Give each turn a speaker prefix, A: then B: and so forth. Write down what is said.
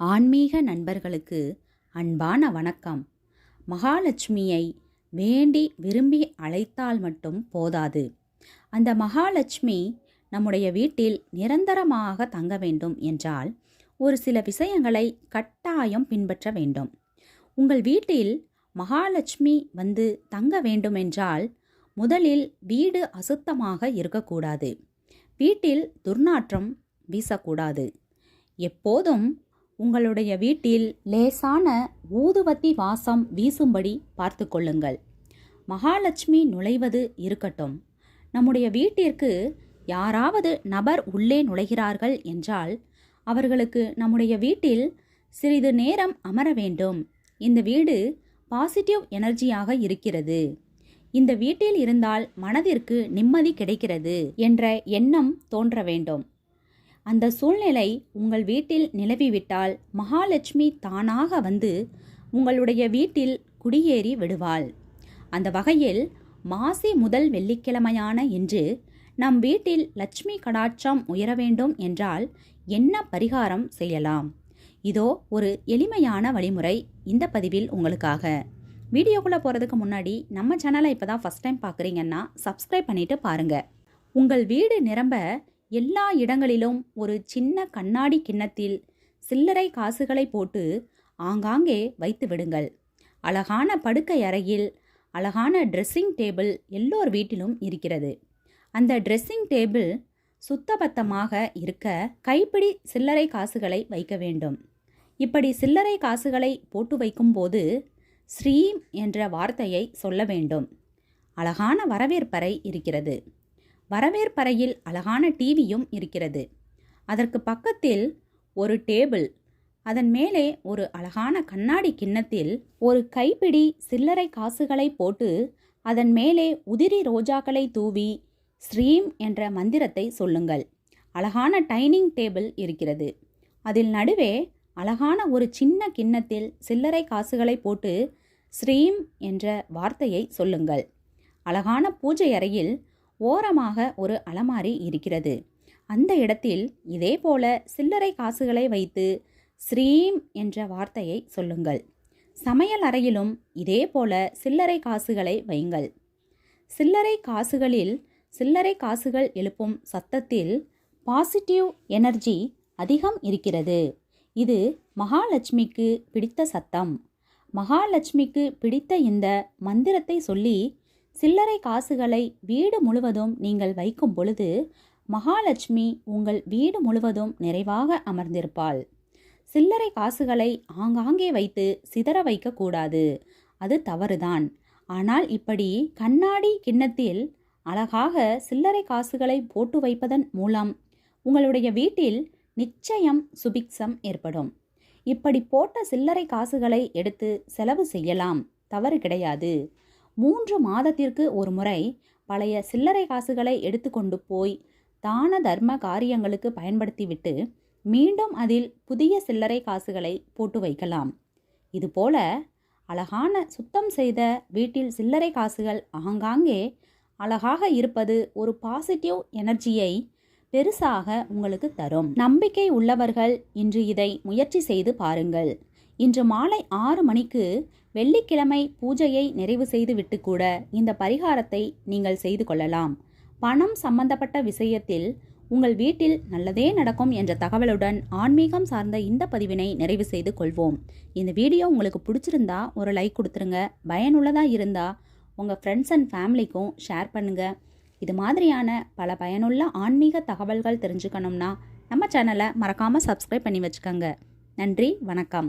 A: ஆன்மீக நண்பர்களுக்கு அன்பான வணக்கம். மகாலட்சுமியை வேண்டி விரும்பி அழைத்தால் மட்டும் போதாது. அந்த மகாலட்சுமி நம்முடைய வீட்டில் நிரந்தரமாக தங்க வேண்டும் என்றால் ஒரு சில விஷயங்களை கட்டாயம் பின்பற்ற வேண்டும். உங்கள் வீட்டில் மகாலட்சுமி வந்து தங்க வேண்டுமென்றால் முதலில் வீடு அசுத்தமாக இருக்கக்கூடாது. வீட்டில் துர்நாற்றம் வீசக்கூடாது. எப்போதும் உங்களுடைய வீட்டில் லேசான ஊதுவத்தி வாசம் வீசும்படி பார்த்து கொள்ளுங்கள். மகாலட்சுமி நுழைவது இருக்கட்டும். நம்முடைய வீட்டிற்கு யாராவது நபர் உள்ளே நுழைகிறார்கள் என்றால் அவர்களுக்கு நம்முடைய வீட்டில் சிறிது நேரம் அமர வேண்டும். இந்த வீடு பாசிட்டிவ் எனர்ஜியாக இருக்கிறது. இந்த வீட்டில் இருந்தால் மனதிற்கு நிம்மதி கிடைக்கிறது என்ற எண்ணம் தோன்ற வேண்டும். அந்த சூழ்நிலை உங்கள் வீட்டில் நிலவிவிட்டால் மகாலட்சுமி தானாக வந்து உங்களுடைய வீட்டில் குடியேறி விடுவாள். அந்த வகையில் மாசி முதல் வெள்ளிக்கிழமையான இன்று நம் வீட்டில் லட்சுமி கடாட்சம் உயர வேண்டும் என்றால் என்ன பரிகாரம் செய்யலாம்? இதோ ஒரு எளிமையான வழிமுறை இந்த பதிவில் உங்களுக்காக. வீடியோக்குள்ளே போகிறதுக்கு முன்னாடி நம்ம சேனலை இப்போ தான் ஃபஸ்ட் டைம் பார்க்குறீங்கன்னா சப்ஸ்கிரைப் பண்ணிவிட்டு பாருங்கள் உங்கள் வீடு நிரம்ப எல்லா இடங்களிலும் ஒரு சின்ன கண்ணாடி கிண்ணத்தில் சில்லறை காசுகளை போட்டு ஆங்காங்கே வைத்து விடுங்கள். அழகான படுக்கை அறையில் அழகான ட்ரெஸ்ஸிங் டேபிள் எல்லோர் வீட்டிலும் இருக்கிறது. அந்த ட்ரெஸ்ஸிங் டேபிள் சுத்தபத்தமாக இருக்க கைப்பிடி சில்லறை காசுகளை வைக்க வேண்டும். இப்படி சில்லறை காசுகளை போட்டு வைக்கும்போது ஸ்ரீம் என்ற வார்த்தையை சொல்ல வேண்டும். அழகான வரவேற்பறை இருக்கிறது. வரவேற்பறையில் அழகான டிவியும் இருக்கிறது. அதற்கு பக்கத்தில் ஒரு டேபிள் அதன் மேலே ஒரு அழகான கண்ணாடி கிண்ணத்தில் ஒரு கைப்பிடி சில்லறை காசுகளை போட்டு அதன் மேலே உதிரி ரோஜாக்களை தூவி ஸ்ரீம் என்ற மந்திரத்தை சொல்லுங்கள். அழகான டைனிங் டேபிள் இருக்கிறது. அதில் நடுவே அழகான ஒரு சின்ன கிண்ணத்தில் சில்லறை காசுகளை போட்டு ஸ்ரீம் என்ற வார்த்தையை சொல்லுங்கள். அழகான பூஜை அறையில் ஓரமாக ஒரு அலமாரி இருக்கிறது. அந்த இடத்தில் இதே போல சில்லறை காசுகளை வைத்து ஸ்ரீம் என்ற வார்த்தையை சொல்லுங்கள். சமையல் அறையிலும் இதே போல சில்லறை காசுகளை வையுங்கள். சில்லறை காசுகளில் சில்லறை காசுகள் எழுப்பும் சத்தத்தில் பாசிட்டிவ் எனர்ஜி அதிகம் இருக்கிறது. இது மகாலட்சுமிக்கு பிடித்த சத்தம். மகாலட்சுமிக்கு பிடித்த இந்த மந்திரத்தை சொல்லி சில்லறை காசுகளை வீடு முழுவதும் நீங்கள் வைக்கும் பொழுது மகாலட்சுமி உங்கள் வீடு முழுவதும் நிறைவாக அமர்ந்திருப்பாள். சில்லறை காசுகளை ஆங்காங்கே வைத்து சிதற வைக்கக்கூடாது. அது தவறுதான். ஆனால் இப்படி கண்ணாடி கிண்ணத்தில் அழகாக சில்லறை காசுகளை போட்டு வைப்பதன் மூலம் உங்களுடைய வீட்டில் நிச்சயம் சுபிக்ஷம் ஏற்படும். இப்படி போட்ட சில்லறை காசுகளை எடுத்து செலவு செய்யலாம். தவறு கிடையாது. மூன்று மாதத்திற்கு ஒரு முறை பழைய சில்லறை காசுகளை எடுத்துக்கொண்டு போய் தான தர்ம காரியங்களுக்கு பயன்படுத்திவிட்டு மீண்டும் அதில் புதிய சில்லறை காசுகளை போட்டு வைக்கலாம். இதுபோல அழகான சுத்தம் செய்த வீட்டில் சில்லறை காசுகள் ஆங்காங்கே அழகாக இருப்பது ஒரு பாசிட்டிவ் எனர்ஜியை பெருசாக உங்களுக்கு தரும். நம்பிக்கை உள்ளவர்கள் இன்று இதை முயற்சி செய்து பாருங்கள். இன்று மாலை ஆறு மணிக்கு வெள்ளிக்கிழமை பூஜையை நிறைவு செய்துவிட்டு கூட இந்த பரிகாரத்தை நீங்கள் செய்து கொள்ளலாம். பணம் சம்பந்தப்பட்ட விஷயத்தில் உங்கள் வீட்டில் நல்லதே நடக்கும் என்ற தகவலுடன் ஆன்மீகம் சார்ந்த இந்த பதிவினை நிறைவு செய்து கொள்வோம். இந்த வீடியோ உங்களுக்கு பிடிச்சிருந்தா ஒரு லைக் கொடுத்துருங்க. பயனுள்ளதாக இருந்தால் உங்கள் ஃப்ரெண்ட்ஸ் அண்ட் ஃபேமிலிக்கும் ஷேர் பண்ணுங்கள் இது மாதிரியான பல பயனுள்ள ஆன்மீக தகவல்கள் தெரிஞ்சுக்கணும்னா நம்ம சேனலை மறக்காமல் சப்ஸ்கிரைப் பண்ணி வச்சுக்கோங்க. நன்றி வணக்கம்.